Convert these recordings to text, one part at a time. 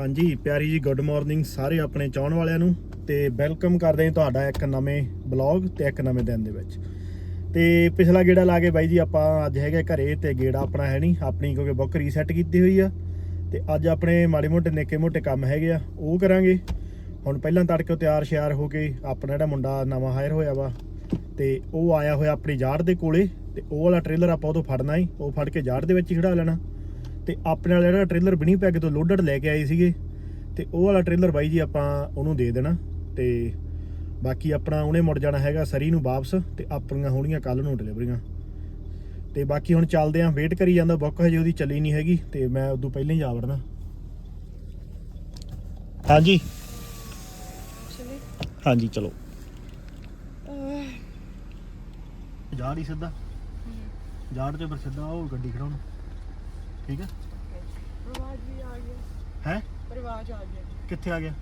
ਹਾਂਜੀ, ਪਿਆਰੀ ਜੀ ਗੁੱਡ ਮਾਰਨਿੰਗ ਸਾਰੇ ਆਪਣੇ ਚਾਹਣ ਵਾਲਿਆਂ ਨੂੰ ਤੇ ਵੈਲਕਮ ਕਰਦੇ ਹਾਂ ਤੁਹਾਡਾ ਇੱਕ ਨਵੇਂ ਬਲੌਗ ਤੇ ਇੱਕ ਨਵੇਂ ਦਿਨ ਦੇ ਵਿੱਚ। ਤੇ ਪਿਛਲਾ ਗੇੜਾ ਲਾ ਕੇ ਬਾਈ ਜੀ, ਆਪਾਂ ਅੱਜ ਹੈਗੇ ਘਰੇ ਤੇ ਗੇੜਾ ਆਪਣਾ ਹੈ ਨਹੀਂ, ਆਪਣੀ ਕਿਉਂਕਿ ਬੁੱਕ ਰੀਸੈਟ ਕੀਤੀ ਹੋਈ ਆ। ਤੇ ਅੱਜ ਆਪਣੇ ਮਾੜੇ ਮੋਟੇ, ਨਿੱਕੇ ਮੋਟੇ ਕੰਮ ਹੈਗੇ ਆ, ਉਹ ਕਰਾਂਗੇ। ਹੁਣ ਪਹਿਲਾਂ ਤੜਕੇ ਤਿਆਰ ਸ਼ਿਆਰ ਹੋ ਕੇ ਆਪਣਾ ਜਿਹੜਾ ਮੁੰਡਾ ਨਵਾਂ ਹਾਇਰ ਹੋਇਆ ਵਾ, ਤੇ ਉਹ ਆਇਆ ਹੋਇਆ ਆਪਣੀ ਜਾੜ ਦੇ ਕੋਲੇ, ਤੇ ਉਹ ਵਾਲਾ ਟ੍ਰੇਲਰ ਆਪਾਂ ਉਹ ਤੋਂ ਫੜਨਾ ਹੀ ਉਹ ਫੜ ਕੇ ਜਾੜ ਦੇ ਵਿੱਚ ਹੀ ਖੜਾ ਲੈਣਾ। ਤੇ ਆਪਣੇ ਵਾਲਾ ਜਿਹੜਾ ਟ੍ਰੇਲਰ ਬਣੀ ਪੈਗ ਤੋਂ ਲੋਡਡ ਲੈ ਕੇ ਆਏ ਸੀਗੇ ਤੇ ਉਹ ਵਾਲਾ ਟ੍ਰੇਲਰ ਬਾਈ ਜੀ ਆਪਾਂ ਉਹਨੂੰ ਦੇ ਦੇਣਾ ਤੇ ਬਾਕੀ ਆਪਣਾ ਉਹਨੇ ਮੁੜ ਜਾਣਾ ਹੈਗਾ ਸਰੀ ਨੂੰ ਵਾਪਸ ਤੇ ਆਪਣੀਆਂ ਹੋਣੀਆਂ ਕੱਲ ਨੂੰ ਡਿਲੀਵਰੀਆਂ ਤੇ ਬਾਕੀ ਹੁਣ ਚੱਲਦੇ ਆਂ ਵੇਟ ਕਰੀ ਜਾਂਦਾ ਬੁੱਕ ਹਜੇ ਉਹਦੀ ਚੱਲੀ ਨਹੀਂ ਹੈਗੀ ਤੇ ਮੈਂ ਉਦੋਂ ਪਹਿਲਾਂ ਹੀ ਜਾ ਵੜਨਾ। ਹਾਂਜੀ? ਚਲੇ। ਹਾਂਜੀ ਚਲੋ। ਜਾੜ ਹੀ ਸਿੱਧਾ। ਜਾੜ ਤੇ ਪਰ ਸਿੱਧਾ ਉਹ ਗੱਡੀ ਖੜਾਉਣ। ਠੀਕ ਹੈ ਰਿਵਾਜ ਵੀ ਆ ਗਿਆ। ਹੈ? ਰਿਵਾਜ ਆ ਗਿਆ। ਕਿੱਥੇ ਆ ਗਿਆ?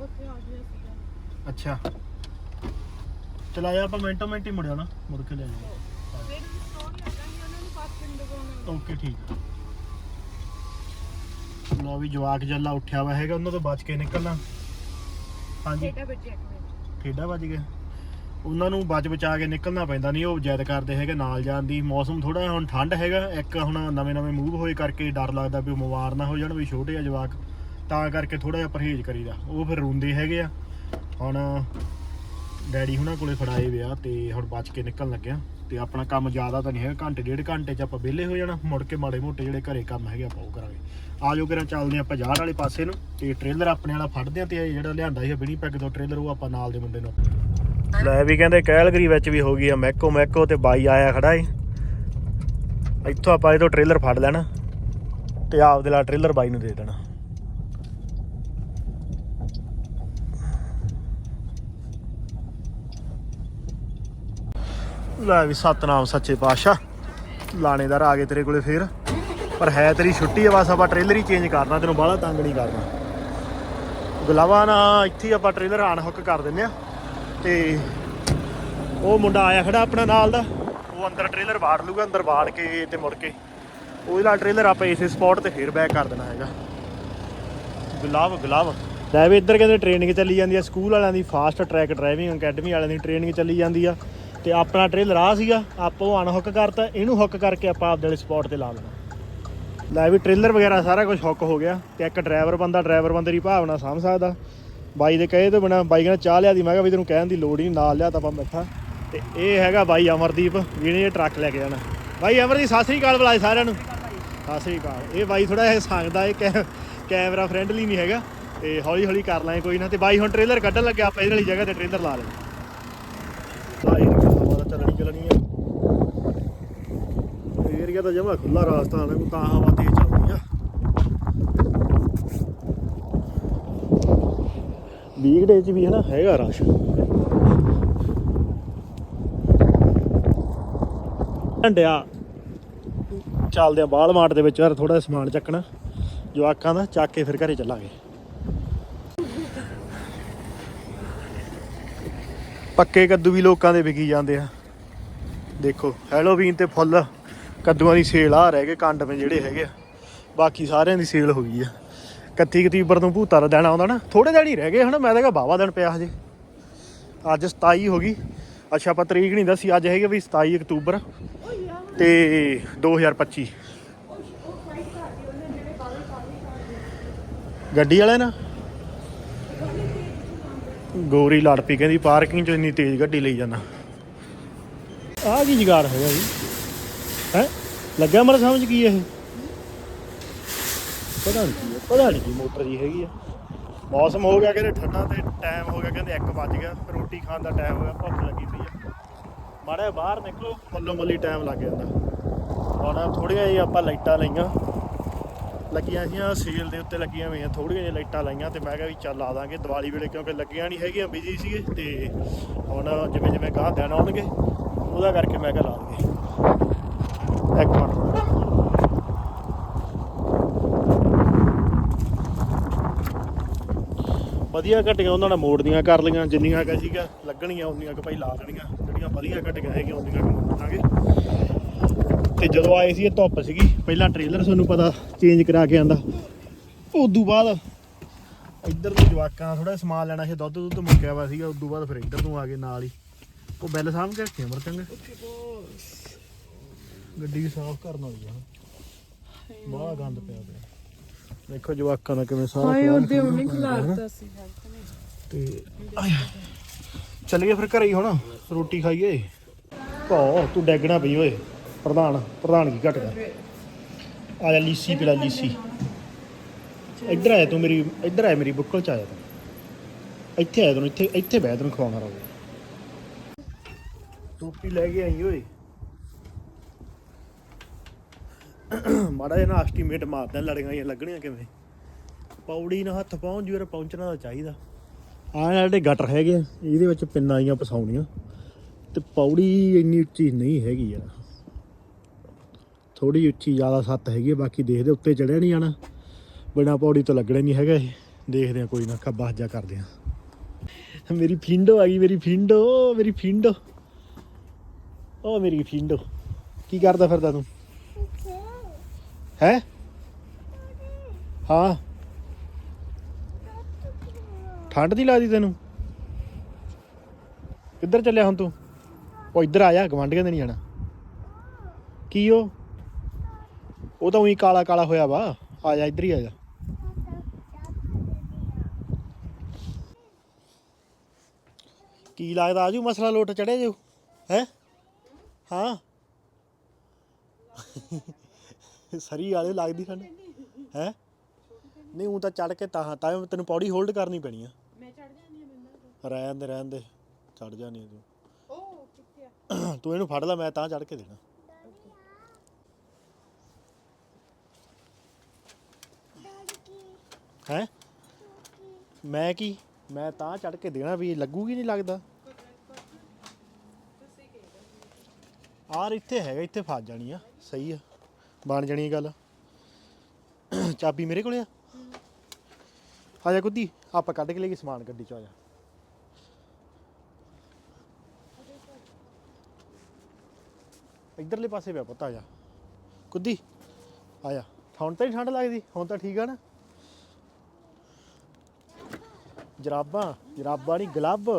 ਉੱਥੇ ਆ ਗਿਆ ਸੀਗਾ। ਅੱਛਾ। ਚਲਾਇਆ ਆਪਾਂ ਮਿੰਟੋ ਮਿੰਟ ਹੀ ਮੁੜਿਆ ਨਾ ਮੁੜ ਕੇ ਲੈ ਜਾਣਾ ਫਿਰ ਵੀ ਸਟੋਰੀ ਆ ਗਈ ਉਹਨਾਂ ਨੂੰ ਪਾਸ ਪਿੰਡ ਕੋਲ ਓਕੇ ਠੀਕ ਲੋ ਵੀ ਜਵਾਕ ਜੱਲਾ ਉੱਠਿਆ ਵਾ ਹੈਗਾ ਉਹਨਾਂ ਤੋਂ ਬਚ ਕੇ ਨਿਕਲਣਾ। ਹਾਂਜੀ। ਠੇਕਾ ਬੱਚੇ ਇੱਕ ਮਿੰਟ। ਠੇਡਾ ਵੱਜ ਗਿਆ ਉਹਨਾਂ ਨੂੰ ਬਚ ਬਚਾ ਕੇ ਨਿਕਲਣਾ ਪੈਂਦਾ ਨਹੀਂ ਉਹ ਜਿੱਦ ਕਰਦੇ ਹੈਗੇ ਨਾਲ ਜਾਣ ਦੀ। ਮੌਸਮ ਥੋੜਾ ਹੁਣ ਠੰਡ ਹੈਗਾ, ਇੱਕ ਹੁਣ ਨਵੇਂ ਨਵੇਂ ਮੂਵ ਹੋਏ ਕਰਕੇ ਡਰ ਲੱਗਦਾ ਵੀ ਉਹ ਬਿਮਾਰ ਨਾ ਹੋ ਜਾਣ, ਵੀ ਛੋਟੇ ਆ ਜਵਾਕ, ਤਾਂ ਕਰਕੇ ਥੋੜਾ ਜਿਹਾ ਪਰਹੇਜ਼ ਕਰੀਦਾ। ਉਹ ਫਿਰ ਰੋਂਦੇ ਹੈਗੇ ਆ। ਹੁਣ ਡੈਡੀ ਹੁਣਾਂ ਕੋਲੇ ਫੜਾਏ ਵਿਆ ਤੇ ਹੁਣ ਬਚ ਕੇ ਨਿਕਲਣ ਲੱਗਿਆ ਤੇ ਆਪਣਾ ਕੰਮ ਜ਼ਿਆਦਾ ਤਾਂ ਨਹੀਂ ਹੈਗਾ, ਘੰਟੇ, ਡੇਢ ਘੰਟੇ ਚ ਆਪਾਂ ਵਿਹਲੇ ਹੋ ਜਾਣਾ, ਮੁੜ ਕੇ ਮਾੜੇ ਮੋਟੇ ਜਿਹੜੇ ਘਰੇ ਕੰਮ ਹੈਗੇ ਆਪਾਂ ਉਹ ਕਰਾਂਗੇ। ਆਜੋ ਕਿਰਾਂ, ਚੱਲਦੇ ਹਾਂ ਆਪਾਂ ਜਾੜ ਵਾਲੇ ਪਾਸੇ ਨੂੰ ਤੇ ਟ੍ਰੇਲਰ ਆਪਣੇ ਵਾਲਾ ਫੜਦੇ ਆ ਤੇ ਜਿਹੜਾ ਲਿਆਂਦਾ ਸੀ ਬਿਨੀ ਪੈਗ ਤੋਂ ਟ੍ਰੇਲਰ ਉਹ ਆਪਾਂ ਨਾਲ ਦੇ ਮੁੰਡੇ ਨੂੰ ਲੈ ਵੀ ਕਹਿੰਦੇ ਕੈਲਗਰੀ ਵਿੱਚ ਵੀ ਹੋ ਗਈ ਆ ਮੈਕੋ ਮੈਕੋ ਤੇ ਬਾਈ ਆਇਆ ਖੜਾ ਏ। ਇੱਥੋਂ ਆਪਾਂ ਇਹ ਤੋਂ ਟ੍ਰੇਲਰ ਫੜ ਲੈਣਾ ਤੇ ਆਪਦੇ ਨਾਲ ਟ੍ਰੇਲਰ ਬਾਈ ਨੂੰ ਦੇ ਦੇਣਾ। ਲੈ ਵੀ ਸਤਨਾਮ ਸੱਚੇ ਪਾਤਸ਼ਾਹ ਲਾਣੇਦਾਰ ਆ ਗਏ ਤੇਰੇ ਕੋਲੇ ਫੇਰ। ਪਰ ਹੈ ਤੇਰੀ ਛੁੱਟੀ ਆ, ਬਸ ਆਪਾਂ ਟ੍ਰੇਲਰ ਹੀ ਚੇਂਜ ਕਰਨਾ, ਤੈਨੂੰ ਬਾਹਲਾ ਤੰਗ ਨਹੀਂ ਕਰਨਾ। ਗੁਲਾਵਾ ਨਾ ਇੱਥੇ ਆਪਾਂ ਟ੍ਰੇਲਰ ਆਨ ਹੁੱਕ ਕਰ ਦਿੰਨੇ ਆ। ਤੇ ਉਹ ਮੁੰਡਾ ਆਇਆ ਖੜਾ ਆਪਣਾ ਨਾਲ ਦਾ। ਉਹ ਅੰਦਰ ਟ੍ਰੇਲਰ ਵਾੜ ਲੂਗਾ, ਅੰਦਰ ਵਾੜ ਕੇ ਤੇ ਮੁੜ ਕੇ। ਉਹਦੇ ਨਾਲ ਟ੍ਰੇਲਰ ਆਪਾਂ ਇਸੇ ਸਪੌਟ ਤੇ ਫੇਰ ਬੈਕ ਕਰ ਦੇਣਾ ਹੈਗਾ। ਗੁਲਾਬ ਗੁਲਾਬ। ਲੈ ਵੀ ਇੱਧਰ ਕਹਿੰਦੇ ਟ੍ਰੇਨਿੰਗ ਚੱਲੀ ਜਾਂਦੀ ਆ ਸਕੂਲ ਵਾਲਿਆਂ ਦੀ ਫਾਸਟ ਟਰੈਕ ਡਰਾਈਵਿੰਗ ਅਕੈਡਮੀ ਵਾਲਿਆਂ ਦੀ ਟ੍ਰੇਨਿੰਗ ਚੱਲੀ ਜਾਂਦੀ ਆ। ਤੇ ਆਪਣਾ ਟ੍ਰੇਲਰ ਆ ਸੀਗਾ, ਆਪਾਂ ਉਹ ਅਨਹੁੱਕ ਕਰਤਾ, ਇਹਨੂੰ ਹੁੱਕ ਕਰਕੇ ਆਪਾਂ ਆਪਦੇ ਵਾਲੇ ਸਪੌਟ ਤੇ ਲਾ ਲੈਣਾ ਲੈ ਵੀ ਟ੍ਰੇਲਰ ਵਗੈਰਾ ਸਾਰਾ ਕੁਝ ਹੁੱਕ ਹੋ ਗਿਆ, ਤੇ ਇੱਕ ਡਰਾਈਵਰ ਬੰਦਾ ਡਰਾਈਵਰ ਬੰਦੇ ਦੀ ਭਾਵਨਾ ਸਮਝ ਸਕਦਾ। ਬਾਈ ਦੇ ਕਹੇ ਤੋਂ ਬਿਨਾ ਬਾਈ ਕਹਿੰਦਾ ਚਾਹ ਲਿਆ ਦੀ। ਮੈਂ ਕਿਹਾ ਵੀ ਤੈਨੂੰ ਕਹਿਣ ਦੀ ਲੋੜ ਹੀ ਨਹੀਂ, ਨਾਲ ਲਿਆ ਤਾਂ ਆਪਾਂ ਬੈਠਾ। ਤੇ ਇਹ ਹੈਗਾ ਬਾਈ ਅਮਰਦੀਪ, ਜਿਹਨੇ ਇਹ ਟਰੱਕ ਲੈ ਕੇ ਜਾਣਾ। ਬਾਈ ਅਮਰਦੀਪ, ਸਤਿ ਸ੍ਰੀ ਅਕਾਲ ਬੁਲਾਏ ਸਾਰਿਆਂ ਨੂੰ। ਸਤਿ ਸ੍ਰੀ ਅਕਾਲ। ਇਹ ਬਾਈ ਥੋੜਾ ਇਹ ਸੰਗਦਾ, ਇਹ ਕੈ- ਕੈਮਰਾ ਫ੍ਰੈਂਡਲੀ ਨਹੀਂ ਹੈਗਾ। ਤੇ ਹੌਲੀ ਹੌਲੀ ਕਰ ਲਾਂਗੇ ਕੋਈ ਨਾ। ਤੇ ਬਾਈ ਹੁਣ ਟ੍ਰੇਲਰ ਕੱਢਣ ਲੱਗਿਆ ਆਪਾਂ ਇਹਦੇ ਵਾਲੀ ਜਗ੍ਹਾ ਤੇ ਟ੍ਰੇਲਰ ਲਾ ਲੈਣਾ ਬਾਈ ਹਵਾ ਤਾਂ ਚੱਲਣੀ ਚੱਲਣੀ ਆ। ਏਰੀਆ ਤਾਂ ਜਮਾ ਖੁੱਲਾ ਰਾਸਤਾ ਆਣਾ ਕੋ ਤਾਂ ਹਵਾ ਤੇਜ਼ ਚੱਲਦੀ ਆ। ਵੀਕਡੇ ਚ ਵੀ ਹੈ ਨਾ ਹੈਗਾ ਰਸ਼। ਢੰਡਿਆ ਚੱਲਦੇ ਆ ਬਾਲ ਮਾਰਟ ਦੇ ਵਿੱਚ ਯਾਰ ਥੋੜਾ ਸਮਾਨ ਚੱਕਣਾ। ਜਵਾਕਾਂ ਦਾ, ਚੱਕ ਕੇ ਫਿਰ ਘਰੇ ਚੱਲਾਂਗੇ। ਪੱਕੇ ਕੱਦੂ ਵੀ ਲੋਕਾਂ ਦੇ ਵਿਕੀ ਜਾਂਦੇ ਆ। ਦੇਖੋ ਹੈਲੋਵੀਨ ਤੇ ਫੁੱਲ, ਕੱਦੂਆਂ ਦੀ ਸੇਲ ਆ ਰਹਿ ਗਏ, ਕੰਡ ਮੇ ਜਿਹੜੇ ਹੈਗੇ ਆ। ਬਾਕੀ ਸਾਰਿਆਂ ਦੀ ਸੇਲ ਹੋ ਗਈ ਆ। 31 ਅਕਤੂਬਰ ਨੂੰ ਭੂਤਾ ਦਾ ਦਿਨ ਆਉਂਦਾ ਨਾ ਥੋੜੇ ਦਿਨ ਹੀ ਰਹਿ ਗਏ ਹਨਾ, ਮੈਂ ਤਾਂ ਕਿਹਾ ਬਾਵਾ ਦਿਨ ਪਿਆ ਹਜੇ। ਅੱਜ 27 ਹੋ ਗਈ। ਅੱਛਾ, ਆਪਾਂ ਤਰੀਕ ਨਹੀਂ ਦੱਸੀ, ਅੱਜ ਹੈਗੀ ਵੀ 27 ਅਕਤੂਬਰ ਤੇ 2025 ਗੱਡੀ ਵਾਲੇ ਨਾ, ਗੋਰੀ ਲੜ ਪਈ, ਕਹਿੰਦੀ ਪਾਰਕਿੰਗ ਚ ਇੰਨੀ ਤੇਜ਼ ਗੱਡੀ ਲਈ ਜਾਂਦਾ। ਆਹ ਕੀ ਜਗਾੜ ਹੋਇਆ ਜੀ? ਹੈ? ਲੱਗਿਆ ਮਰ ਸਮਝ ਕੀ ਇਹ? ਪਤਾ ਨਹੀਂ ਕੀ ਹੈ, ਪਤਾ ਨਹੀਂ ਕੀ ਮੋਟਰ ਜੀ ਹੈਗੀ ਆ। ਮੌਸਮ ਹੋ ਗਿਆ ਕਹਿੰਦੇ ਠੰਡਾ ਤੇ ਟਾਈਮ ਹੋ ਗਿਆ ਕਹਿੰਦੇ 1 ਵੱਜ ਗਿਆ ਰੋਟੀ ਖਾਣ ਦਾ ਟਾਈਮ ਹੋ ਗਿਆ ਭੁੱਖ ਲੱਗੀ ਪਈ ਆ। ਮਾੜਾ ਜਿਹਾ ਬਾਹਰ ਨਿਕਲੋ ਮੱਲੋ ਮੱਲੀ ਟਾਈਮ ਲੱਗ ਜਾਂਦਾ। ਹੁਣ ਥੋੜੀਆਂ ਜਿਹੀਆਂ ਆਪਾਂ ਲਾਈਟਾਂ ਲਈਆਂ। ਲੱਗੀਆਂ ਸੀਆਂ ਸੇਲ ਦੇ ਉੱਤੇ ਲੱਗੀਆਂ ਹੋਈਆਂ ਥੋੜੀਆਂ ਜਿਹੀਆਂ ਲਾਈਟਾਂ ਲਾਈਆਂ ਤੇ ਮੈਂ ਕਿਹਾ ਵੀ ਚੱਲ ਆ ਦਾਂਗੇ ਦੀਵਾਲੀ ਵੇਲੇ ਕਿਉਂਕਿ ਲੱਗੀਆਂ ਨਹੀਂ ਹੈਗੀਆਂ ਬਿਜ਼ੀ ਸੀਗੇ ਤੇ ਹੁਣ ਜਿਵੇਂ ਜਿਵੇਂ ਗਾਹ ਦੇਣ ਆਉਣਗੇ ਉਹਦਾ ਕਰਕੇ ਮੈਂ ਕਿਹਾ ਲਾ ਦਈਏ। ਇੱਕ ਮਿੰਟ। ਵਧੀਆ ਘਟੀਆਂ ਉਹਨਾਂ ਨੇ ਮੋੜਦੀਆਂ ਕਰ ਲਈਆਂ, ਜਿੰਨੀਆਂ ਕਾ ਸੀਗਾ ਲੱਗਣੀਆਂ, ਉਨੀਆਂ ਕੁ ਭਾਈ ਲਾ ਦੇਣੀਆਂ। ਜਿਹੜੀਆਂ ਵਧੀਆ ਘਟੀਆਂ ਹੈਗੀਆਂ, ਉਨੀਆਂ ਕੁ ਮੋੜ ਦਾਂਗੇ ਤੇ ਜਦੋਂ ਆਏ ਸੀ, ਇਹ ਧੁੱਪ ਸੀਗੀ, ਪਹਿਲਾਂ ਟ੍ਰੇਲਰ ਤੁਹਾਨੂੰ ਪਤਾ ਚੇਂਜ ਕਰਾ ਕੇ ਆਂਦਾ। ਉਦੋਂ ਬਾਅਦ ਇੱਧਰ ਤੋਂ ਜਵਾਕਾਂ ਥੋੜਾ ਸਮਾਨ ਲੈਣਾ ਸੀ, ਦੁੱਧ ਦੁੱਧ ਮੁੱਕਿਆ ਵਾ ਸੀਗਾ, ਉਦੋਂ ਬਾਅਦ ਫਿਰ ਇੱਧਰ ਤੋਂ ਆ ਗਏ ਨਾਲ ਹੀ। ਉਹ ਬੈਲ ਸਾਹਮ ਕੇ ਰੱਖਿਆ ਮਰ ਚੰਗਾ ਗੱਡੀ ਵੀ ਸਾਫ਼ ਕਰਨ ਵਾਲੀ ਆ। ਬੜਾ ਗੰਦ ਪਿਆ ਪਿਆ। ਦੇਖੋ ਜਵਾਕਾਂ ਦਾ ਕਿਵੇਂ ਸਾਫ਼ ਹਾਏ। ਉਹਦੇ ਉਹਨੇ ਖਿਲਾਰਤਾ ਸੀ ਤੇ ਚੱਲ ਗਏ ਫਿਰ ਘਰੇ ਹੀ ਹੁਣ ਰੋਟੀ ਖਾਈਏ। ਭੋ ਤੂੰ ਡੈਗਣਾ ਪਈ ਓਏ। ਪ੍ਰਧਾਨ ਪ੍ਰਧਾਨ ਕੀ ਘਟ ਕਰ। ਆ ਜਾ ਲੀਸੀ ਪਿਲਾ ਲੀਸੀ। ਇੱਧਰ ਆਇਆ ਤੂੰ ਮੇਰੀ ਇੱਧਰ ਆਇਆ ਮੇਰੀ ਬੁੱਕਲ ਚ ਆਇਆ ਤੂੰ। ਇੱਥੇ ਆਇਆ ਤੂੰ ਇੱਥੇ ਇੱਥੇ ਬਹਿ ਤੈਨੂੰ ਖਵਾਉਣਾ ਰਹੂਗਾ ਟੋਪੀ ਲੈ ਕੇ ਆਈ ਓਏ। ਮਾੜਾ ਜਿਹਾ ਨਾ ਐਸਟੀਮੇਟ ਮਾਰਦਾ ਲੜੀਆਂ ਲੱਗਣੀਆਂ ਕਿਵੇਂ। ਪੌੜੀ ਨਾਲ ਹੱਥ ਪਹੁੰਚ ਜੂ ਪਹੁੰਚਣਾ ਤਾਂ ਚਾਹੀਦਾ। ਆਹ ਜਿਹੜੇ ਗਟਰ ਹੈਗੇ ਆ ਇਹਦੇ ਵਿੱਚ ਪਿੰਨਾਂ ਆਈਆਂ ਪਸਾਉਣੀਆਂ। ਤੇ ਪੌੜੀ ਇੰਨੀ ਉੱਚੀ ਨਹੀਂ ਹੈਗੀ ਯਾਰ। ਥੋੜੀ ਉੱਚੀ ਜ਼ਿਆਦਾ ਸੱਤ ਹੈਗੀ ਆ, ਬਾਕੀ ਦੇਖਦੇ ਉੱਤੇ ਚੜਿਆ ਨਹੀਂ ਜਾਣਾ। ਬਿਨਾ ਪੌੜੀ ਤੋਂ ਲੱਗਣਾ ਨਹੀਂ ਹੈਗਾ ਇਹ। ਦੇਖਦੇ ਆ ਕੋਈ ਨਾ ਖੱਬਾ ਜਾ ਕਰਦੇ ਆ। ਮੇਰੀ ਫਿੰਡੋ ਆ ਗਈ ਮੇਰੀ ਫਿੰਡੋ ਮੇਰੀ ਫਿੰਡੋ। ਓ ਮੇਰੀ ਫਿੰਡੋ ਕੀ ਕਰਦਾ ਫਿਰਦਾ ਤੂੰ? ਹੈ? ਹਾਂ। ਠੰਡ ਦੀ ਲੱਗਦੀ ਤੈਨੂੰ? ਕਿੱਧਰ ਚੱਲਿਆ ਹੁਣ ਤੂੰ? ਉਹ ਇੱਧਰ ਆ ਜਾ, ਗਵਾਂਢੀਆਂ ਦੇ ਨਹੀਂ ਜਾਣਾ। ਕੀ ਉਹ? ਉਹ ਤਾਂ ਉਹੀ ਕਾਲਾ ਕਾਲਾ ਹੋਇਆ ਵਾ। ਆ ਜਾ, ਇੱਧਰ ਹੀ ਆ ਜਾ। ਕੀ ਲੱਗਦਾ ਆਜੂ ਮਸਲਾ ਲੋਟ ਚੜਿਆ ਜੋ ਹੈ? ਹਾਂ। ਸਰੀ ਵਾਲੇ ਲੱਗਦੀ ਖੰਡ ਹੈ? ਨਹੀਂ ਉਹ ਤਾਂ ਚੜ ਕੇ ਤਾਂ ਤਾਂ ਤੈਨੂੰ ਪੌੜੀ ਹੋਲਡ ਕਰਨੀ ਪੈਣੀ ਆ। ਮੈਂ ਚੜ ਜਾਂਦੀ ਆ ਬੰਦਾ ਰਹਿਣ ਦੇ ਰਹਿਣ ਦੇ। ਚੜ ਜਾਣੀ ਤੂੰ। ਉਹ ਕਿੱਥੇ ਆ? ਤੂੰ ਇਹਨੂੰ ਫੜ ਲੈ ਮੈਂ ਤਾਂ ਚੜ ਕੇ ਦੇਣਾ। ਹੈ? ਮੈਂ ਕੀ? ਮੈਂ ਤਾਂ ਚੜ ਕੇ ਦੇਣਾ ਵੀ ਲੱਗੂਗੀ ਨਹੀਂ ਲੱਗਦਾ। ਆਰ ਇੱਥੇ ਹੈਗਾ ਇੱਥੇ ਫਸ ਜਾਣੀ ਆ। ਸਹੀ ਆ। ਬਣ ਜਾਣੀ ਆ ਗੱਲ। ਚਾਬੀ ਮੇਰੇ ਕੋਲੇ ਆ? ਆ ਜਾ ਕੁੱਦੀ, ਆਪਾਂ ਕੱਢ ਕੇ ਲੈ ਗਏ ਸਮਾਨ ਗੱਡੀ ਚ ਆ ਜਾ। ਇਧਰਲੇ ਪਾਸੇ ਪਿਆ ਪੁੱਤ, ਆ ਜਾ। ਕੁੱਦੀ, ਆ ਜਾ। ਹੁਣ ਤਾਂ ਨਹੀਂ ਠੰਡ ਲੱਗਦੀ, ਹੁਣ ਤਾਂ ਠੀਕ ਆ ਨਾ। ਜਰਾਬਾਂ ਜਰਾਬਾਂ ਨਹੀਂ ਗਲੱਬ।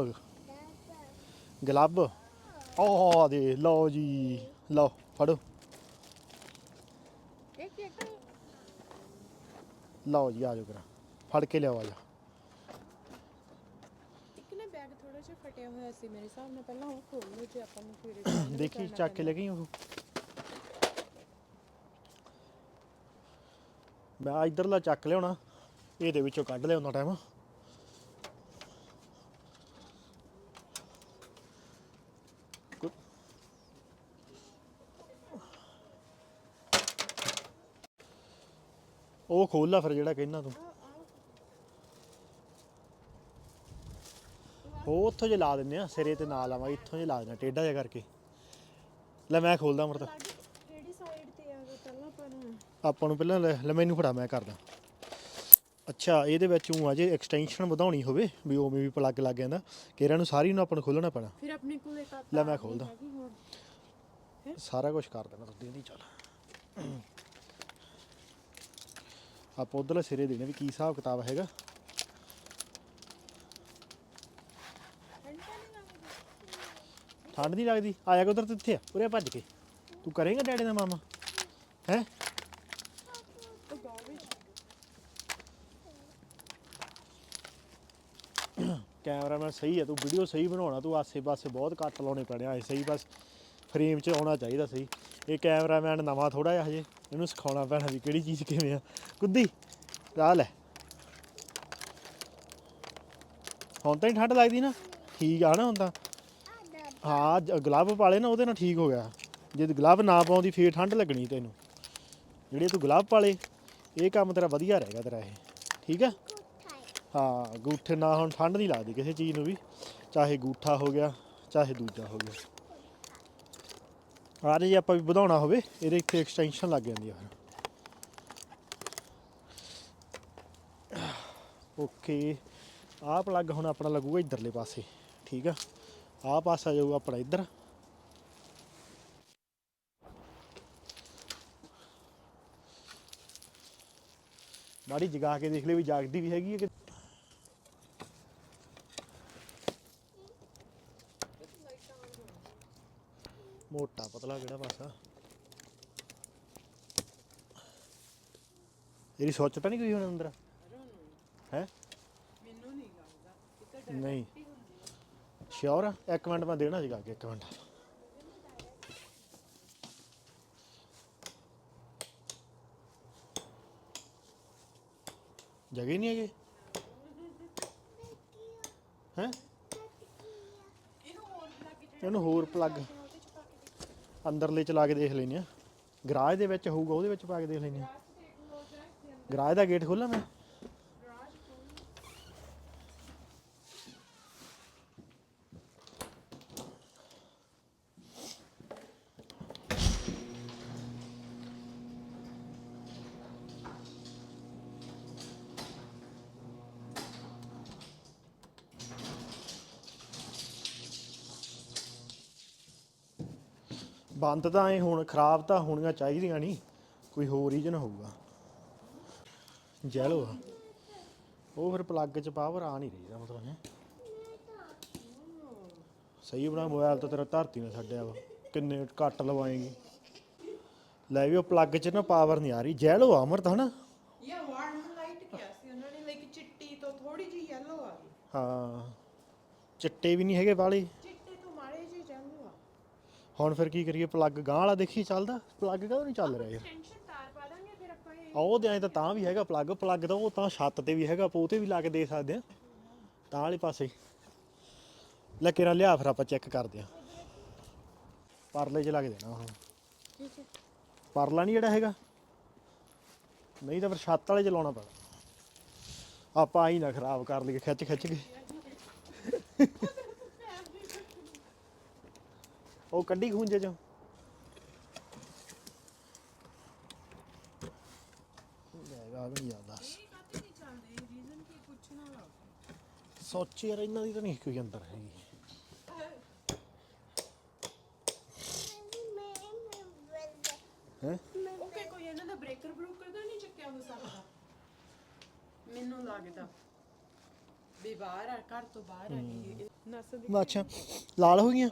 ਗਲੱਬ। ਓ ਦੇ ਲਓ ਜੀ, ਲਓ, ਫੜੋ ਇੱਕ ਇੱਕ ਲਓ ਜੀ ਆ ਜਾਓ ਕਰਾ। ਫੜ ਕੇ ਲਿਆਓ ਆ ਜਾ। ਇੱਕ ਨਾ ਬੈਗ ਥੋੜਾ ਜਿਹਾ ਫਟਿਆ ਹੋਇਆ ਸੀ ਮੇਰੇ ਹਿਸਾਬ ਨਾਲ ਪਹਿਲਾਂ ਉਹ ਖੋਲ ਲਓ ਜੇ ਆਪਾਂ ਨੂੰ ਫਿਰ ਦੇਖੀ ਚੱਕ ਕੇ ਲੈ ਗਈ ਉਹ। ਮੈਂ ਇਧਰਲਾ ਚੱਕ ਲਿਆਉਣਾ ਇਹਦੇ ਵਿੱਚੋਂ ਕੱਢ ਲਿਆਉਣਾ ਟਾਈਮ ਉਹ ਖੋਲ ਲਾ ਫਿਰ ਜਿਹੜਾ ਕਹਿਣਾ ਤੂੰ। ਉਹ ਉੱਥੋਂ ਜੇ ਲਾ ਦਿੰਦੇ ਆ ਸਿਰੇ ਤੇ ਨਾ ਲਾਵਾਂ ਇੱਥੋਂ ਜੇ ਲਾ ਦਿੰਦੇ ਟੇਢਾ ਜਿਹਾ ਕਰਕੇ। ਲੈ ਮੈਂ ਖੋਲਦਾ ਮਰਦਾ ਕਿਹੜੀ ਸਾਈਡ ਤੇ ਆ ਗਏ ਪਹਿਲਾਂ ਪਰ ਆਪਾਂ ਨੂੰ ਪਹਿਲਾਂ ਲੈ ਮੈਨੂੰ ਫੜਾ ਮੈਂ ਕਰਦਾ। ਅੱਛਾ ਇਹਦੇ ਵਿੱਚ ਉਹ ਅਜੇ ਐਕਸਟੈਂਸ਼ਨ ਵਧਾਉਣੀ ਹੋਵੇ ਵੀ ਉਵੇਂ ਵੀ ਪਲੱਗ ਲੱਗ ਜਾਂਦਾ ਕਿਹੜਾ ਨੂੰ ਸਾਰੀ ਨੂੰ ਆਪਾਂ ਨੂੰ ਖੋਲਣਾ ਪੈਣਾ। ਫਿਰ ਆਪਣੇ ਕੋਲੇ ਤਾਂ ਲੈ ਮੈਂ ਖੋਲਦਾ। ਸਾਰਾ ਕੁਝ ਕਰ ਦੇਣਾ ਤੁਸੀਂ ਨਹੀਂ ਚੱਲ। ਆਪਾਂ ਉਧਰਲੇ ਸਿਰੇ ਦੇਣੇ ਵੀ ਕੀ ਹਿਸਾਬ ਕਿਤਾਬ ਹੈਗਾ। ਠੰਡ ਨਹੀਂ ਲੱਗਦੀ? ਆਇਆ ਕਿ ਉਧਰ ਤੂੰ ਇੱਥੇ? ਆ ਉਰੇ ਭੱਜ ਕੇ। ਤੂੰ ਕਰੇਂਗਾ ਡੈਡੀ ਦਾ ਮਾਮਾ? ਹੈ? ਕੈਮਰਾਮੈਨ ਸਹੀ ਹੈ, ਤੂੰ ਵੀਡੀਓ ਸਹੀ ਬਣਾਉਣਾ, ਤੂੰ ਆਸੇ-ਪਾਸੇ ਬਹੁਤ ਕੱਟ ਲਾਉਣੇ ਪੈਣੇ ਆ ਸਹੀ ਬਸ ਫਰੇਮ 'ਚ ਆਉਣਾ ਚਾਹੀਦਾ ਸਹੀ। ਇਹ ਕੈਮਰਾਮੈਨ ਨਵਾਂ ਥੋੜਾ ਜਿਹਾ ਹਜੇ। ਇਹਨੂੰ ਸਿਖਾਉਣਾ ਪੈਣਾ ਵੀ ਕਿਹੜੀ ਚੀਜ਼ ਕਿਵੇਂ ਆ। ਕੁੱਦੀ ਆ ਲੈ। ਹੁਣ ਤਾਂ ਹੀ ਠੰਡ ਲੱਗਦੀ ਨਾ, ਠੀਕ ਆ ਨਾ ਹੁਣ ਤਾਂ। ਹਾਂ ਗਲਵ ਪਾਲੇ ਨਾ, ਉਹਦੇ ਨਾਲ ਠੀਕ ਹੋ ਗਿਆ। ਜੇ ਗਲਵ ਨਾ ਪਾਉਂਦੀ, ਫੇਰ ਠੰਡ ਲੱਗਣੀ ਤੈਨੂੰ। ਜਿਹੜੇ ਤੂੰ ਗਲਵ ਪਾਲੇ, ਇਹ ਕੰਮ ਤੇਰਾ ਵਧੀਆ ਰਹੇਗਾ ਤੇਰਾ ਇਹ। ਠੀਕ ਆ? ਹਾਂ, ਗੂਠੇ ਨਾ, ਹੁਣ ਠੰਡ ਨਹੀਂ ਲੱਗਦੀ ਕਿਸੇ ਚੀਜ਼ ਨੂੰ ਵੀ। ਚਾਹੇ ਗੂਠਾ ਹੋ ਗਿਆ, ਚਾਹੇ ਦੂਜਾ ਹੋ ਗਿਆ। ਆਹ ਜੇ ਆਪਾਂ ਵੀ ਵਧਾਉਣਾ ਹੋਵੇ, ਇਹਦੇ ਇੱਥੇ ਐਕਸਟੈਂਸ਼ਨ ਲੱਗ ਜਾਂਦੀ ਆ ਫਿਰ। ਓਕੇ ਆਹ ਪਲੱਗ ਹੁਣ ਆਪਣਾ ਲੱਗੂਗਾ ਇਧਰਲੇ ਪਾਸੇ, ਠੀਕ ਆ? ਆਹ ਪਾਸਾ ਜਾਊਗਾ ਆਪਣਾ ਇੱਧਰ। ਮਾੜੀ ਜਗਾ ਕੇ ਦੇਖ ਲੈ ਵੀ ਜਾਗਦੀ ਵੀ ਹੈਗੀ ਹੈ ਕਿ ਮੋਟਾ ਪਤਲਾ ਕਿਹੜਾ ਪਾਸਾ ਇਹਦੀ ਸੋਚ ਤਾਂ ਨਹੀਂ ਕੋਈ ਹੁਣ ਅੰਦਰ? ਹੈ? ਮੈਨੂੰ ਨਹੀਂ ਲੱਗਦਾ ਇਹ ਤਾਂ ਨਹੀਂ। ਸ਼ੋਰ ਇੱਕ ਮਿੰਟ ਮੈਂ ਦੇਣਾ ਸੀਗਾ ਅੱਗੇ ਇੱਕ ਮਿੰਟ। ਜਗ੍ਹਾ ਹੀ ਨਹੀਂ ਹੈਗੇ? ਹੈ? ਇਹਨੂੰ ਹੋਰ ਪਲੱਗ ਉਹਦੇ ਚ ਪਾ ਕੇ ਦੇਖ ਅੰਦਰਲੇ ਚਲਾ ਕੇ ਦੇਖ ਲੈਨੇ ਆ। ਗਰਾਜ ਦੇ ਵਿੱਚ ਹੋਊਗਾ ਉਹਦੇ ਵਿੱਚ ਪਾ ਕੇ ਦੇਖ ਲੈਨੇ ਆ ਦੇਖ ਲੋ ਜਾਂ ਇੱਥੇ ਅੰਦਰ ਗਰਾਜ ਦਾ ਗੇਟ ਖੋਲਾਂ ਮੈਂ? ਬੰਦ ਤਾਂ ਐ ਹੁਣ, ਖਰਾਬ ਤਾਂ ਹੋਣੀਆਂ ਚਾਹੀਦੀਆਂ ਨਹੀਂ, ਕੋਈ ਹੋਰ ਰੀਜਨ ਹੋਊਗਾ। ਜੈਲੋ ਆ। ਉਹ ਫਿਰ ਪਲੱਗ ਚ ਪਾਵਰ ਆ ਨਹੀਂ ਰਹੀ ਦਾ ਮਤਲਬ ਹੈ ਸਹੀ ਬਣਾ ਮੋਬਾਈਲ ਤਾਂ ਤੇਰਾ ਧਰਤੀ ਨੇ ਛੱਡਿਆ ਵਾ। ਕਿੰਨੇ ਘੱਟ ਲਵਾਏਗੀ। ਲੈ ਵੀ ਉਹ ਪਲੱਗ ਚ ਨਾ ਪਾਵਰ ਨਹੀਂ ਆ ਰਹੀ। ਜੈਲੋ ਆ ਅਮਰਤ ਹਨਾ? ਇਹ ਵਾਰਮ ਲਾਈਟ ਕਿਹਾ ਸੀ ਉਹਨਾਂ ਨੇ ਲਾਈਕ ਚਿੱਟੀ ਤੋਂ ਥੋੜੀ ਜਿਹੀ yellow ਆ ਗਈ। ਹਾਂ। ਚਿੱਟੇ ਵੀ ਨਹੀਂ ਹੈਗੇ ਵਾਲੇ। ਚਿੱਟੇ ਤੋਂ ਮਾੜੇ ਜਿਹੀ yellow ਆ। ਹੁਣ ਫਿਰ ਕੀ ਕਰੀਏ ਪਲੱਗ ਗਾਂ ਵਾਲਾ ਦੇਖੀ ਚੱਲਦਾ? ਪਲੱਗ ਕਦੋਂ ਨਹੀਂ ਚੱਲ ਰਿਹਾ ਯਾਰ ਟੈਨਸ਼ਨ ਤਾਰ ਪਾ ਦਾਂਗੇ ਫਿਰ ਆਪਾਂ ਇਹ ਆ ਉਹ ਦੇ ਤਾਂ ਤਾਂ ਵੀ ਹੈਗਾ ਪਲੱਗ ਪਲੱਗ ਤਾਂ ਉਹ ਤਾਂ ਛੱਤ ਤੇ ਵੀ ਹੈਗਾ ਆਪਾਂ ਉਹ ਤੇ ਵੀ ਲਾ ਕੇ ਦੇ ਸਕਦੇ ਆ ਤਾਂ ਵਾਲੇ ਪਾਸੇ। ਲੈ ਕੇ ਨਾ ਲਿਆ ਫਿਰ ਆਪਾਂ ਚੈੱਕ ਕਰਦੇ ਆ ਪਰਲੇ ਚ ਲੱਗ ਦੇਣਾ ਹੁਣ ਠੀਕ ਹੈ। ਪਰਲਾ ਨਹੀਂ ਜਿਹੜਾ ਹੈਗਾ। ਨਹੀਂ ਤਾਂ ਫਿਰ ਛੱਤ ਵਾਲੇ ਚ ਲਾਉਣਾ ਪੈਣਾ। ਆਪਾਂ ਆਈ ਨਾ ਖਰਾਬ ਕਰ ਲਈਏ ਖਿੱਚ ਖਿੱਚ ਕੇ। ਉਹ ਕੱਢੀ ਖੂੰਜੇ ਚੋਂ। ਵੀ ਨਹੀਂ ਯਾਦ ਵਾ? ਸੋਚੀ ਯਾਰ ਇਹਨਾਂ ਦੀ ਤਾਂ ਨਹੀਂ ਕੋਈ ਅੰਦਰ ਹੈਗੀ। ਹੈ? ਓਕੇ ਕੋਈ ਇਹਨਾਂ ਦਾ ਬ੍ਰੇਕਰ ਬਰੂਕਰ ਤਾਂ ਨਹੀਂ ਚੱਕਿਆ ਹੋ ਸਕਦਾ? ਮੈਨੂੰ ਲੱਗਦਾ ਵੀ ਬਾਹਰ ਆ ਘਰ ਤੋਂ ਬਾਹਰ ਆ ਗਈ ਨਸ ਦੀ ਅੱਛਾ ਲਾਲ ਹੋ ਗਈਆਂ?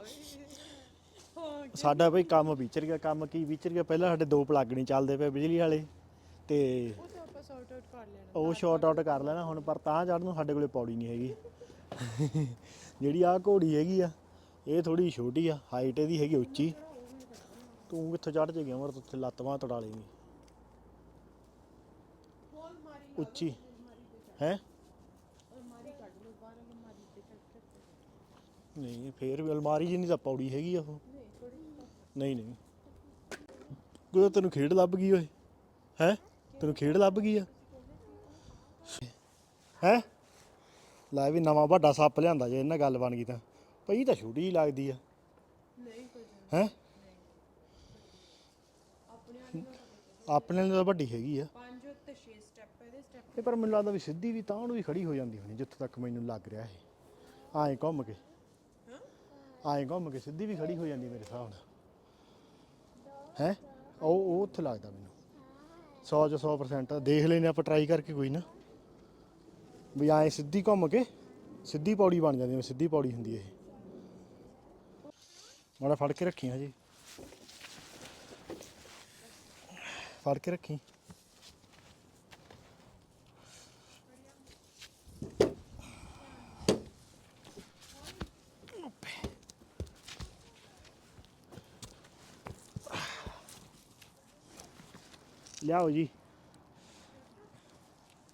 ਸਾਡਾ ਬਈ ਕੰਮ ਵਿਚਰ ਗਿਆ ਕੰਮ ਕੀ ਵਿਚਰ ਗਿਆ? ਪਹਿਲਾਂ ਸਾਡੇ ਦੋ ਪਲੱਗ ਨਹੀਂ ਚੱਲਦੇ ਪਏ ਬਿਜਲੀ ਵਾਲੇ ਤਾਂ ਆਪਾਂ ਸੌਰਟ ਆਊਟ ਕਰ ਲੈਣਾ। ਉਹ ਸ਼ਾਰਟ ਆਊਟ ਕਰ ਲੈਣਾ ਹੁਣ ਪਰ ਤਾਂ ਚੜ੍ਹਨ ਨੂੰ ਸਾਡੇ ਕੋਲੇ ਪੌੜੀ ਨਹੀਂ ਹੈਗੀ। ਜਿਹੜੀ ਆ ਘੋੜੀ ਹੈਗੀ ਆ ਇਹ ਥੋੜੀ ਛੋਟੀ ਆ ਹਾਈਟ ਇਹਦੀ ਹੈਗੀ ਉੱਚੀ। ਤੂੰ ਕਿੱਥੋਂ ਚੜ੍ਹ ਜੇ ਗਿਆ ਮਰ ਉੱਥੇ ਲੱਤ ਬਾਂਹ ਤੜਾ ਲੇਂਗੀ ਉੱਚੀ। ਹੈ? ਤੇ ਨਹੀਂ ਫੇਰ ਵੀ ਅਲਮਾਰੀ ਜਿੰਨੀ ਤਾਂ ਪੌੜੀ ਹੈਗੀ ਆ ਉਹ। ਨਹੀਂ ਨਹੀਂ ਕੋਈ ਤੈਨੂੰ ਖੇਡ ਲੱਭ ਗਈ ਓਏ। ਹੈ? ਤੈਨੂੰ ਖੇਡ ਲੱਭ ਗਈ ਆ? ਹੈ? ਲੈ ਵੀ ਨਵਾਂ ਵੱਡਾ ਸੱਪ ਲਿਆਂਦਾ ਜੇ ਇਹਨਾਂ ਗੱਲ ਬਣ ਗਈ ਤਾਂ। ਪਈ ਤਾਂ ਛੋਟੀ ਹੀ ਲੱਗਦੀ ਆ। ਨਹੀਂ ਕੋਈ ਹੈ? ਆਪਣੇ ਵਾਲੀ ਤਾਂ ਵੱਡੀ ਹੈਗੀ ਆ। ਪੰਜ ਤੇ 6 ਸਟੈਪ ਇਹਦੇ ਸਟੈਪ ਇਹ ਪਰ ਮੈਨੂੰ ਲੱਗਦਾ ਵੀ ਸਿੱਧੀ ਵੀ ਤਾਂ ਉਹਨੂੰ ਵੀ ਖੜੀ ਹੋ ਜਾਂਦੀ ਹੋਣੀ ਜਿੱਥੇ ਤੱਕ ਮੈਨੂੰ ਲੱਗ ਰਿਹਾ ਇਹ। ਆਏ ਘੁੰਮ ਕੇ। ਆਏ ਘੁੰਮ ਕੇ ਸਿੱਧੀ ਵੀ ਖੜੀ ਹੋ ਜਾਂਦੀ ਮੇਰੇ ਹਿਸਾਬ ਨਾਲ। ਹੈ? ਉਹ ਉਹ ਉੱਥੇ ਲੱਗਦਾ ਮੈਨੂੰ। 100 ਚ 100% ਦੇਖ ਲੈਨੇ ਆਪਾਂ ਟਰਾਈ ਕਰਕੇ ਕੋਈ ਨਾ। ਵੀ ਆਏ ਸਿੱਧੀ ਘੁੰਮ ਕੇ ਸਿੱਧੀ ਪੌੜੀ ਬਣ ਜਾਂਦੀ ਹੈ, ਸਿੱਧੀ ਪੌੜੀ ਹੁੰਦੀ ਹੈ ਇਹ। ਮਾੜਾ ਫੜ ਕੇ ਰੱਖੀ ਜੀ। ਫੜ ਕੇ ਰੱਖੀ। ਲਿਆਓ ਜੀ।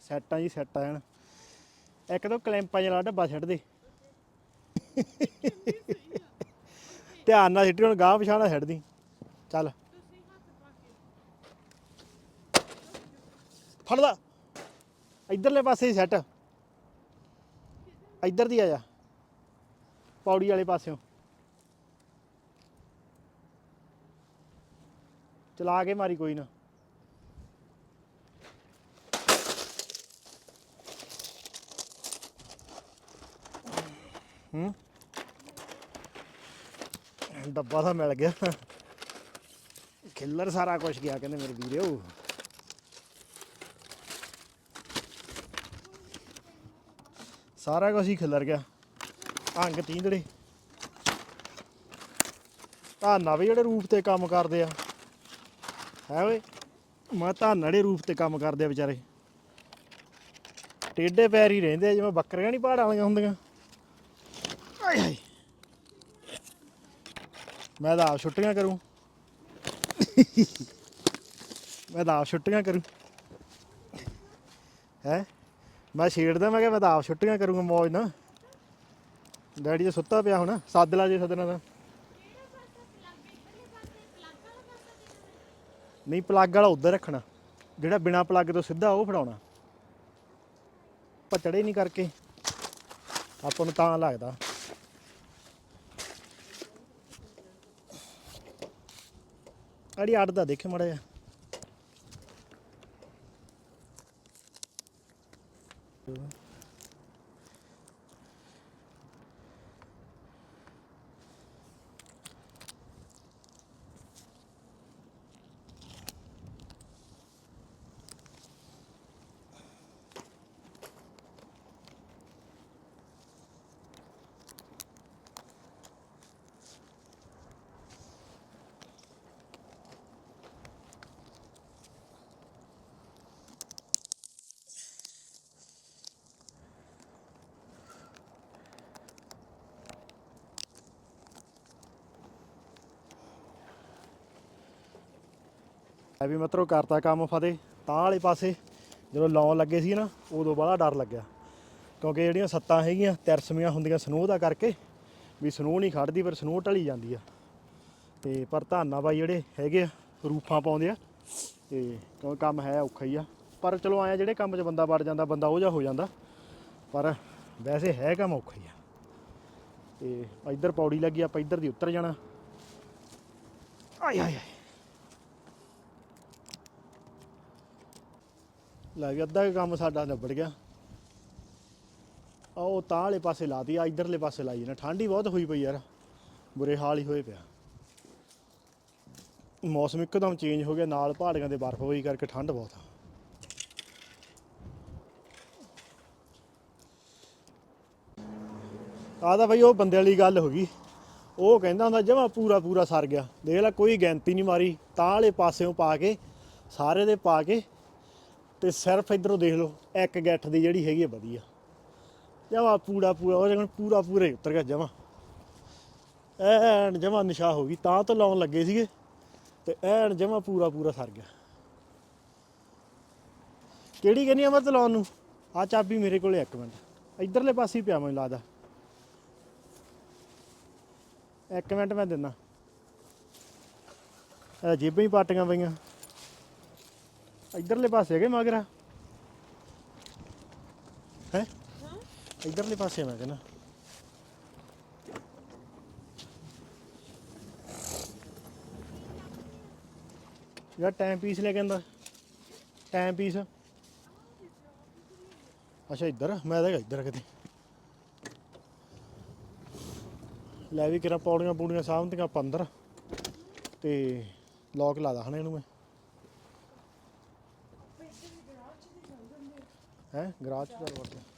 ਸੈੱਟਾਂ ਜੀ, ਸੈੱਟ ਆਣ ਇੱਕ ਦੋ ਕਲੈਂਪਾਂ ਜਿਹਾ ਡੱਬਾ ਛੱਡ ਦੇ। ਧਿਆਨ ਨਾਲ ਸਿੱਟੀ, ਹੁਣ ਗਾਹ ਪਛਾਣਾ ਛੱਡ ਦੀ। ਚੱਲ। ਫੜ ਲਾ। ਇਧਰਲੇ ਪਾਸੇ ਹੀ ਸੈੱਟ। ਇੱਧਰ ਦੀ ਆ ਜਾ। ਪੌੜੀ ਵਾਲੇ ਪਾਸਿਓਂ। ਚਲਾ ਕੇ ਮਾਰੀ ਕੋਈ ਨਾ। ਹੂੰ। ਡੱਬਾ ਤਾਂ ਮਿਲ ਗਿਆ। ਖਿੱਲਰ ਸਾਰਾ ਕੁਝ ਗਿਆ, ਕਹਿੰਦੇ ਮੇਰੇ ਵੀਰੋ। ਸਾਰਾ ਕੁਝ ਹੀ ਖਿਲਰ ਗਿਆ। ਅੰਗ ਤੀਂਦੜੇ। ਧਾਨਾ ਵੀ ਜਿਹੜੇ ਰੂਪ ਤੇ ਕੰਮ ਕਰਦੇ ਆ। ਹੈ ਓਏ? ਮੈਂ ਧਾਨਾ ਜਿਹੜੇ ਰੂਫ ਤੇ ਕੰਮ ਕਰਦੇ ਆ ਵਿਚਾਰੇ। ਟੇਢੇ ਪੈਰ ਹੀ ਰਹਿੰਦੇ ਜਿਵੇਂ ਬੱਕਰੀਆਂ ਨਹੀਂ ਪਹਾੜਾਂ ਵਾਲੀਆਂ ਹੁੰਦੀਆਂ। ਆਏ ਹਾਏ। ਮੈਂ ਤਾਂ ਆਪ ਛੁੱਟੀਆਂ ਕਰੂੰ। ਮੈਂ ਤਾਂ ਆਪ ਛੁੱਟੀਆਂ ਕਰੂੰ। ਹੈ? ਮੈਂ ਛੇੜਦਾ, ਮੈਂ ਕਿਹਾ ਮੈਂ ਤਾਂ ਆਪ ਛੁੱਟੀਆਂ ਕਰੂੰਗਾ ਮੌਜ ਨਾ ਡੈਡੀ ਤਾਂ ਸੁੱਤਾ ਪਿਆ ਹੁਣ, ਸੱਦ ਲਾ ਜੇ ਸੱਦਣਾ ਦਾ ਨਹੀਂ, ਪਲੱਗ ਵਾਲਾ ਉੱਧਰ ਰੱਖਣਾ। ਜਿਹੜਾ ਬਿਨਾ ਪਲੱਗ ਤੋਂ ਸਿੱਧਾ ਉਹ ਫੜਾਉਣਾ। ਪਚੜੇ ਨਹੀਂ ਕਰਕੇ। ਆਪਾਂ ਨੂੰ ਤਾਂ ਲੱਗਦਾ। ਅੜੀ ਦਾ ਦੇਖੇ ਮੜਾ ਜਿਹਾ। ਐ ਵੀ ਮਤਰੋ ਕਰਤਾ ਕੰਮ ਫਤਿਹ। ਤਾਂ ਵਾਲੇ ਪਾਸੇ ਜਦੋਂ ਲਾਉਣ ਲੱਗੇ ਸੀ ਨਾ, ਉਦੋਂ ਬੜਾ ਡਰ ਲੱਗਿਆ। ਕਿਉਂਕਿ ਜਿਹੜੀਆਂ ਸੱਤਾਂ ਹੈਗੀਆਂ ਤਿਰਸਮੀਆਂ ਹੁੰਦੀਆਂ ਸਨੋਹ ਦਾ ਕਰਕੇ ਵੀ ਸਨੋਹ ਨਹੀਂ ਖੜਦੀ ਪਰ ਸਨੋਹ ਢਲੀ ਜਾਂਦੀ ਆ। ਤੇ ਪਰ ਧਾਨਾ ਬਾਈ ਜਿਹੜੇ ਹੈਗੇ ਆ, ਰੂਫਾਂ ਪਾਉਂਦੇ ਆ, ਤੇ ਕਿਉਂਕਿ ਕੰਮ ਹੈ ਔਖਾ ਹੀ ਆ। ਪਰ ਚਲੋ ਆਇਆ ਜਿਹੜੇ ਕੰਮ 'ਚ ਬੰਦਾ ਵੜ ਜਾਂਦਾ, ਬੰਦਾ ਉਹ ਜਿਹਾ ਹੋ ਜਾਂਦਾ। ਪਰ ਵੈਸੇ ਹੈ ਕੰਮ ਔਖਾ ਹੀ ਆ। ਤੇ ਇੱਧਰ ਪੌੜੀ ਲੱਗੀ, ਆਪਾਂ ਇੱਧਰ ਦੀ ਉੱਤਰ ਜਾਣਾ। ਆਏ ਆਏ। ਲੈ ਵੀ ਅੱਧਾ ਕੁ ਕੰਮ ਸਾਡਾ ਨਿਬੜ ਗਿਆ। ਆ ਉਹ ਤਾਂ ਵਾਲੇ ਪਾਸੇ ਲਾਤੀ ਆ ਇਧਰਲੇ ਪਾਸੇ ਲਾਈ ਨਾ ਠੰਡ ਹੀ ਬਹੁਤ ਹੋਈ ਪਈ ਯਾਰ, ਬੁਰੇ ਹਾਲ ਹੀ ਹੋਏ ਪਿਆ। ਮੌਸਮ ਇੱਕਦਮ ਚੇਂਜ ਹੋ ਗਿਆ, ਨਾਲ ਪਹਾੜੀਆਂ ਦੇ ਬਰਫ਼ ਹੋਈ ਕਰਕੇ ਠੰਡ ਬਹੁਤ ਆ। ਆ ਤਾਂ ਬਈ ਉਹ ਬੰਦੇ ਵਾਲੀ ਗੱਲ ਹੋ ਗਈ। ਉਹ ਕਹਿੰਦਾ ਹੁੰਦਾ, ਜਮਾ ਪੂਰਾ ਪੂਰਾ ਸਰ ਗਿਆ। ਦੇਖ ਲੈ, ਕੋਈ ਗਿਣਤੀ ਨਹੀਂ ਮਾਰੀ, ਤਾਂ ਵਾਲੇ ਪਾਸਿਓਂ ਪਾ ਕੇ, ਸਾਰੇ ਦੇ ਪਾ ਕੇ ਤੇ ਸਿਰਫ ਇਧਰੋਂ ਦੇਖ ਲਓ, ਇੱਕ ਗੱਠ ਦੀ ਜਿਹੜੀ ਹੈਗੀ ਆ ਵਧੀਆ। ਜਮਾ ਪੂਰਾ ਪੂਰਾ ਉਹ ਜਗਨ ਪੂਰਾ ਪੂਰਾ ਹੀ ਉਤਰ ਗਿਆ ਜਮਾ ਐਨ ਜਮਾ ਨਿਸ਼ਾ ਹੋ ਗਈ, ਤਾਂ ਤੋਂ ਲਾਉਣ ਲੱਗੇ ਸੀਗੇ, ਤੇ ਐਨ ਜਮਾ ਪੂਰਾ ਪੂਰਾ ਸਰ ਗਿਆ। ਕਿਹੜੀ ਕਹਿੰਦੀ ਅਮਰਤ ਲਾਉਣ ਨੂੰ? ਆ ਚਾਬੀ ਮੇਰੇ ਕੋਲੇ ਇੱਕ ਮਿੰਟ। ਇਧਰਲੇ ਪਾਸੇ ਹੀ ਪਿਆ ਮੈਨੂੰ ਲੱਗਦਾ। ਇੱਕ ਮਿੰਟ ਮੈਂ ਦਿੰਦਾ। ਇਹ ਜੇਬਾਂ ਹੀ ਪਾਟੀਆਂ ਪਈਆਂ। ਇਧਰਲੇ ਪਾਸੇ ਹੈਗੇ ਮਗਰਾ ਹੈ? ਇਧਰਲੇ ਪਾਸੇ ਮੈਂ ਕਹਿੰਦਾ। ਯਾਰ ਟਾਈਮ ਪੀਸ ਲੈ ਕੇ ਆਂਦਾ। ਟਾਈਮ ਪੀਸ ਅੱਛਾ ਇੱਧਰ ਮੈਂ ਤਾਂ ਇੱਧਰ ਕਿਤੇ। ਲੈ ਵੀ ਕਿਰਾ ਪੌੜੀਆਂ ਪੂੜੀਆਂ ਸਾਹਮਣੀਆਂ 15 ਤੇ ਲੋਕ ਲਾ ਦਾ ਹਣ ਇਹਨੂੰ ਮੈਂ। ਹੈ ਗਰਾਜ ਚ ਕਰ ਵਰਤਿਆ